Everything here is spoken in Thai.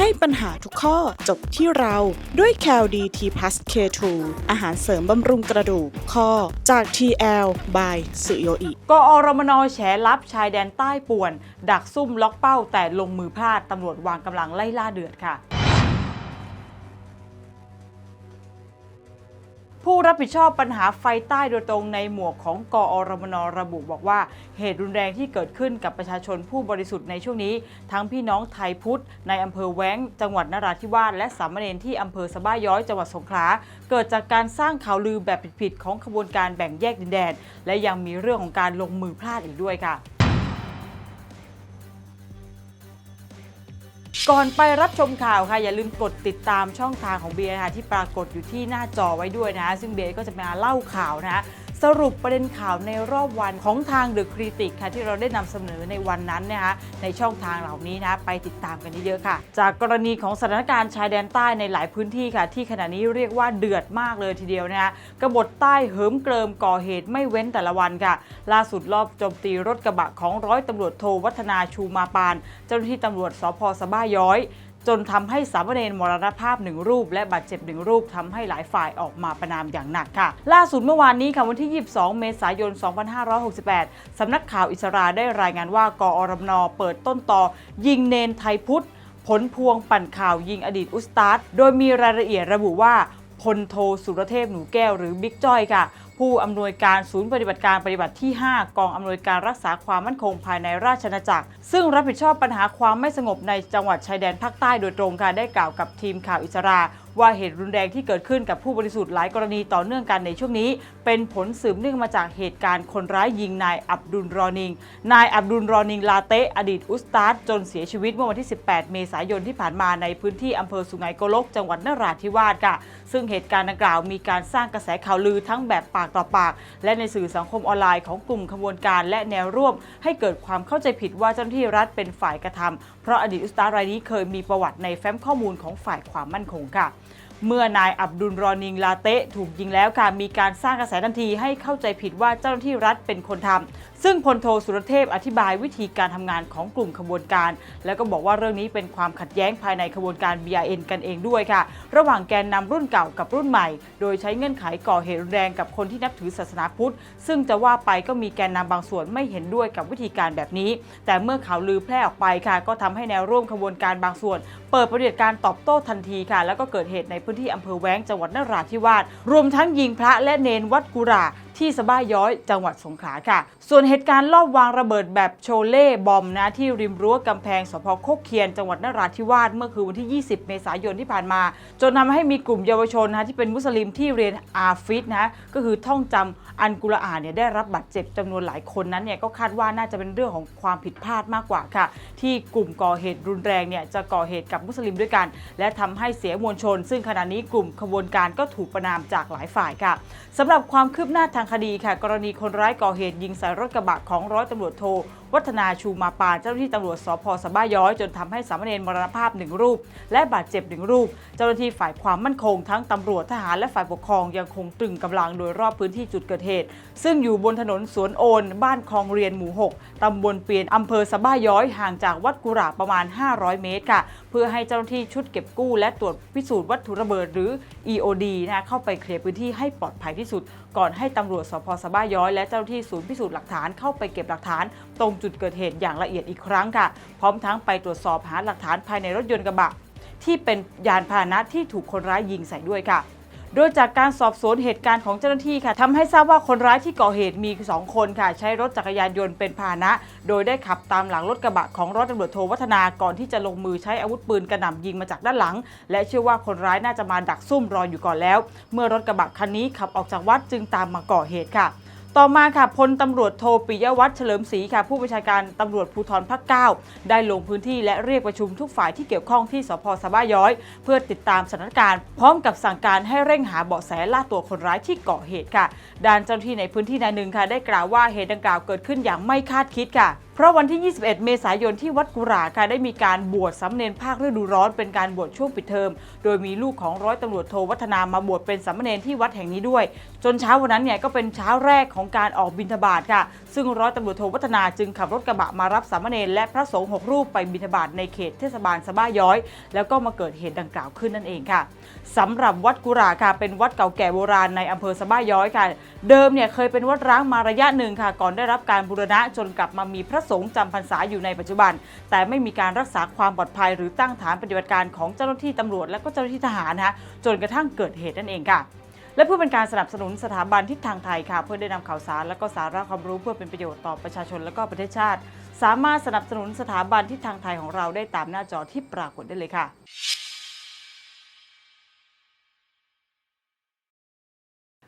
ให้ปัญหาทุกข้อจบที่เราด้วย c a l d t p l u s K2 อาหารเสริมบำรุงกระดูกข้อจาก TL by สุโยอิกอรมนแฉลับชายแดนใต้ป่วน ดักซุ่มล็อกเป้าแต่ลงมือพลาดตำรวจวางกำลังไล่ล่าเดือดค่ะ ผู้รับผิดชอบปัญหาไฟใต้โดยตรงในหมวกของกอรมนระบุบอกว่าเหตุรุนแรงที่เกิดขึ้นกับประชาชนผู้บริสุทธิ์ในช่วงนี้ ทั้งพี่น้องไทยพุทธ ในอำเภอแว้ง จังหวัดนราธิวาสและสามเณรที่อำเภอสะบ้าย้อยจังหวัดสงขลาเกิดจากการสร้างข่าวลือแบบผิดๆของขบวนการแบ่งแยกดินแดน และยังมีเรื่องของการลงมือพลาดอีกด้วยค่ะ ก่อนไปรับชมข่าวค่ะอย่าลืมกดติดตามช่องทางของเบียร์นะคะที่ปรากฏอยู่ที่หน้าจอไว้ด้วยนะ ซึ่งเบียร์ก็จะมาเล่าข่าวนะ สรุปประเด็นข่าวในรอบวันของทางเดอะคริติกค่ะที่เราได้นำเสนอในวันนั้นนะคะในช่องทางเหล่านี้นะไปติดตามกันเยอะๆค่ะ จากกรณีของสถานการณ์ชายแดนใต้ในหลายพื้นที่ค่ะ ที่ขณะนี้เรียกว่าเดือดมากเลยทีเดียวนะคะกบฏใต้เหิมเกริมก่อเหตุไม่เว้นแต่ละวันค่ะ ล่าสุดรอบโจมตีรถกระบะของร้อยตำรวจโทวัฒนาชูมาปาน เจ้าหน้าที่ตำรวจสพสะบ้าย้อย จนทำให้สามเณรมรณภาพหนึ่งรูป และบาดเจ็บหนึ่งรูปทำให้หลายฝ่ายออกมาประนามอย่างหนักค่ะ ล่าสุดเมื่อวานนี้ค่ะวันที่ 22 เมษายน 2568สำนักข่าวอิสราได้รายงานว่ากอรมนเปิดต้นต่อ ยิงเนนไทยพุทธผลพวงปั่นข่าวยิงอดีตอุสตาดโดยมีรายละเอียดระบุว่าพลโทสุรเทพหนูแก้วหรือบิ๊กจ้อยค่ะ ผู้อำนวยการศูนย์ปฏิบัติการปฏิบัติที่ 5 กองอำนวยการรักษาความมั่นคงภายในราชอาณาจักร ซึ่งรับผิดชอบปัญหาความไม่สงบในจังหวัดชายแดนภาคใต้โดยตรงค่ะได้กล่าวกับทีมข่าวอิสราว่าเหตุรุนแรงที่เกิดขึ้นกับผู้บริสุทธิ์หลายกรณีต่อเนื่องกันในช่วงนี้ เป็นผลสืบเนื่องมาจากเหตุการณ์คนร้ายยิงนายอับดุลรอนิง นายอับดุลรอนิงลาเตะอดีตอุสตาดจนเสียชีวิตเมื่อวันที่ 18 เมษายนที่ผ่านมาในพื้นที่อำเภอสุไหงโกลก จังหวัดนราธิวาสค่ะ ซึ่งเหตุการณ์ดังกล่าวมีการสร้างกระแสข่าวลือทั้งแบบปากต่อปาก และในสื่อสังคมออนไลน์ของกลุ่มขบวนการและแนวร่วม ให้เกิดความเข้าใจผิดว่าเจ้าหน้าที่รัฐเป็นฝ่ายกระทำเพราะอดีตอุสตาหรายนี้เคยมีประวัติในแฟ้มข้อมูลของฝ่ายความมั่นคงค่ะ เมื่อนายอับดุลรอนิงลาเตะถูกยิงแล้วค่ะ มีการสร้างกระแสทันทีให้เข้าใจผิดว่าเจ้าหน้าที่รัฐเป็นคนทำซึ่งพลโทสุรเทพอธิบายวิธีการทำงานของกลุ่มขบวนการ แล้วก็บอกว่าเรื่องนี้เป็นความขัดแย้งภายในขบวนการ BRN กันเองด้วยค่ะ ระหว่างแกนนำรุ่นเก่ากับรุ่นใหม่ โดยใช้เงื่อนไขก่อเหตุรุนแรงกับคนที่นับถือศาสนาพุทธ ซึ่งจะว่าไปก็มีแกนนำบางส่วนไม่เห็นด้วยกับวิธีการแบบนี้ แต่เมื่อข่าวลือแพร่ออกไปค่ะ ก็ทำให้แนวร่วมขบวนการบางส่วน เปิดปฏิบัติการตอบโต้ทันทีค่ะ แล้วก็เกิดเหตุในพื้นที่อำเภอแว้งจังหวัดนราธิวาสรวมทั้งยิงพระและเนนวัดกุรา ที่สะบ้าย้อยจังหวัดสงขลาค่ะ ส่วนเหตุการณ์ลอบวางระเบิดแบบโชเล่บอมนะที่ริมรั้วกำแพงสพโคกเคียน จังหวัดนราธิวาสเมื่อคืนวันที่ 20 เมษายนที่ผ่านมา จนทำให้มีกลุ่มเยาวชนนะที่เป็นมุสลิมที่เรียนอาฟิดนะก็คือท่องจำอันกุรอานเนี่ยได้รับบาดเจ็บจำนวนหลายคนนั้นเนี่ยก็คาดว่าน่าจะเป็นเรื่องของความผิดพลาดมากกว่าค่ะ ที่กลุ่มก่อเหตุรุนแรงเนี่ยจะก่อเหตุกับมุสลิมด้วยกัน และทำให้เสียมวลชน ซึ่งขณะนี้กลุ่มขบวนการก็ถูกประนามจากหลายฝ่ายค่ะสำหรับความคืบหน้าทางคดีค่ะ กรณีคนร้ายก่อเหตุยิงใส่รถกระบะของร้อยตำรวจโทวัฒนาชูมาปานเจ้าหน้าที่ตำรวจสพสะบ้าย้อย จนทำให้สามเณรมรณภาพหนึ่งรูป และบาดเจ็บหนึ่งรูป เจ้าหน้าที่ฝ่ายความมั่นคงทั้งตำรวจทหารและฝ่ายปกครองยังคงตรึงกำลังโดยรอบพื้นที่จุดเกิดเหตุ ซึ่งอยู่บนถนนสวนโอน บ้านคลองเรียนหมู่ 6 ตำบลเปียนอำเภอสะบ้าย้อยห่างจากวัดกุหลาประมาณ 500 เมตรค่ะ เพื่อให้เจ้าหน้าที่ชุดเก็บกู้ และตรวจพิสูจน์วัตถุระเบิดหรือ EOD นะเข้าไปเคลียร์พื้นที่ให้ปลอดภัยที่สุด ก่อนให้ตำรวจสพสะบ้าย้อยและเจ้าหน้าที่ศูนย์พิสูจน์หลักฐานเข้าไปเก็บหลักฐานตรงจุดเกิดเหตุอย่างละเอียดอีกครั้งค่ะ พร้อมทั้งไปตรวจสอบหาหลักฐานภายในรถยนต์กระบะ ที่เป็นยานพาหนะที่ถูกคนร้ายยิงใส่ด้วยค่ะโดยจากการสอบสวนเหตุการณ์ของเจ้าหน้าที่ค่ะทำให้ทราบว่าคนร้ายที่ก่อเหตุมี 2 คนค่ะ ใช้รถจักรยานยนต์เป็นพาหนะ โดยได้ขับตามหลังรถกระบะของร้อยตำรวจโทวัฒนาก่อนที่จะลงมือใช้อาวุธปืนกระหน่ำยิงมาจากด้านหลัง และเชื่อว่าคนร้ายน่าจะมาดักซุ่มรออยู่ก่อนแล้ว เมื่อรถกระบะคันนี้ขับออกจากวัดจึงตามมาก่อเหตุค่ะ ต่อมาค่ะพลตำรวจโทปิยวัฒน์เฉลิมศรีค่ะ ผู้บัญชาการตำรวจภูธรภาคเก้าได้ลงพื้นที่และเรียกประชุมทุกฝ่ายที่เกี่ยวข้องที่สพสะบ้าย้อย เพื่อติดตามสถานการณ์ พร้อมกับสั่งการให้เร่งหาเบาะแสล่าตัวคนร้ายที่ก่อเหตุค่ะด้านเจ้าหน้าที่ในพื้นที่นายหนึ่งค่ะ ได้กล่าวว่าเหตุดังกล่าวเกิดขึ้นอย่างไม่คาดคิดค่ะ เพราะวันที่ 21 เมษายนที่วัดกุหลาค่ะได้มีการบวชสามเณรภาคฤดูร้อนเป็นการบวชช่วงปิดเทอม โดยมีลูกของร้อยตำรวจโทวัฒนามาบวชเป็นสามเณรที่วัดแห่งนี้ด้วย จนเช้าวันนั้นเนี่ยก็เป็นเช้าแรกของการออกบิณฑบาตค่ะ ซึ่งร้อยตำรวจโทวัฒนาจึงขับรถกระบะมารับสามเณรและพระสงฆ์หกรูปไปบิณฑบาตในเขตเทศบาลสะบ้าย้อย แล้วก็มาเกิดเหตุดังกล่าวขึ้นนั่นเองค่ะสำหรับวัดกุหลาค่ะเป็นวัดเก่าแก่โบราณในอำเภอสะบ้าย้อยค่ะเดิมเนี่ยเคยเป็นวัดร้างมาระยะหนึ่งค่ะ ก่อนได้รับการบูรณะจนกลับมามีพระสงฆ์จำพรรษาอยู่ในปัจจุบัน แต่ไม่มีการรักษาความปลอดภัย หรือตั้งฐานปฏิบัติการของเจ้าหน้าที่ตำรวจและก็เจ้าหน้าที่ทหารนะคะจนกระทั่งเกิดเหตุนั่นเองค่ะและเพื่อเป็นการสนับสนุนสถาบันทิศทางไทยค่ะ เพื่อได้นำข่าวสารและก็สาระความรู้เพื่อเป็นประโยชน์ต่อประชาชนและก็ประเทศชาติ สามารถสนับสนุนสถาบันทิศทางไทยของเราได้ตามหน้าจอที่ปรากฏได้เลยค่ะ